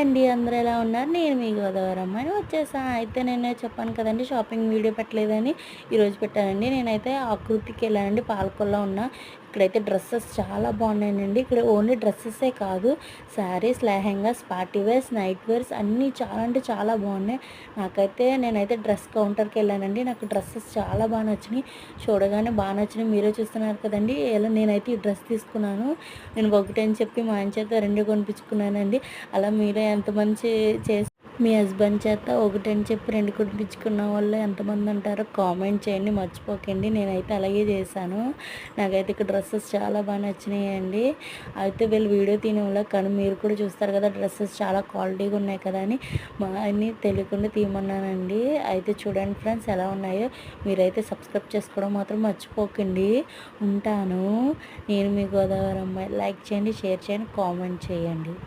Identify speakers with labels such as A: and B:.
A: అండి. అందరూ ఎలా ఉన్నారు? నేను మీ గోదావరి అమ్మాయిని వచ్చేసా. అయితే నేను చెప్పాను కదండి షాపింగ్ వీడియో పెట్టలేదని ఈరోజు పెట్టానండి. నేనైతే ఆకృతికి వెళ్ళానండి పాలకొల్లో ఉన్న. ఇక్కడైతే డ్రెస్సెస్ చాలా బాగున్నాయండి. ఇక్కడ ఓన్లీ డ్రెస్సెసే కాదు saris lehengas party wears night wears అన్నీ చాలా అంటే చాలా బాగున్నాయి. నాకైతే నేనైతే డ్రెస్ కౌంటర్కి వెళ్ళానండి. నాకు డ్రెస్సెస్ చాలా బాగా నచ్చినాయి. చూడగానే బాగా నచ్చినాయి. మీరే చూస్తున్నారు కదండి. ఎలా నేనైతే ఈ డ్రెస్ తీసుకున్నాను నేను ఒకటి అని చెప్పి మా ఆయన చేత రెండు కొనిపించుకున్నానండి. అలా మీరే ఎంతమంది చేసి మీ హస్బెండ్ చేత ఒకటని చెప్పి రెండు కుట్టించుకున్న వాళ్ళు ఎంతమంది ఉంటారో కామెంట్ చేయండి మర్చిపోకండి. నేనైతే అలాగే చేశాను. నాకైతే ఇక్కడ డ్రెస్సెస్ చాలా బాగా నచ్చినాయండి. అయితే వీళ్ళు వీడియో తీయడంలో కానీ మీరు కూడా చూస్తారు కదా డ్రెస్సెస్ చాలా క్వాలిటీగా ఉన్నాయి కదా అని మా అన్ని తెలియకుండా తీయమన్నానండి. అయితే చూడండి ఫ్రెండ్స్ ఎలా ఉన్నాయో. మీరైతే సబ్స్క్రైబ్ చేసుకోవడం మాత్రం మర్చిపోకండి. ఉంటాను. నేను మీ గోదావరి అమ్మాయి. లైక్ చేయండి షేర్ చేయండి కామెంట్ చేయండి.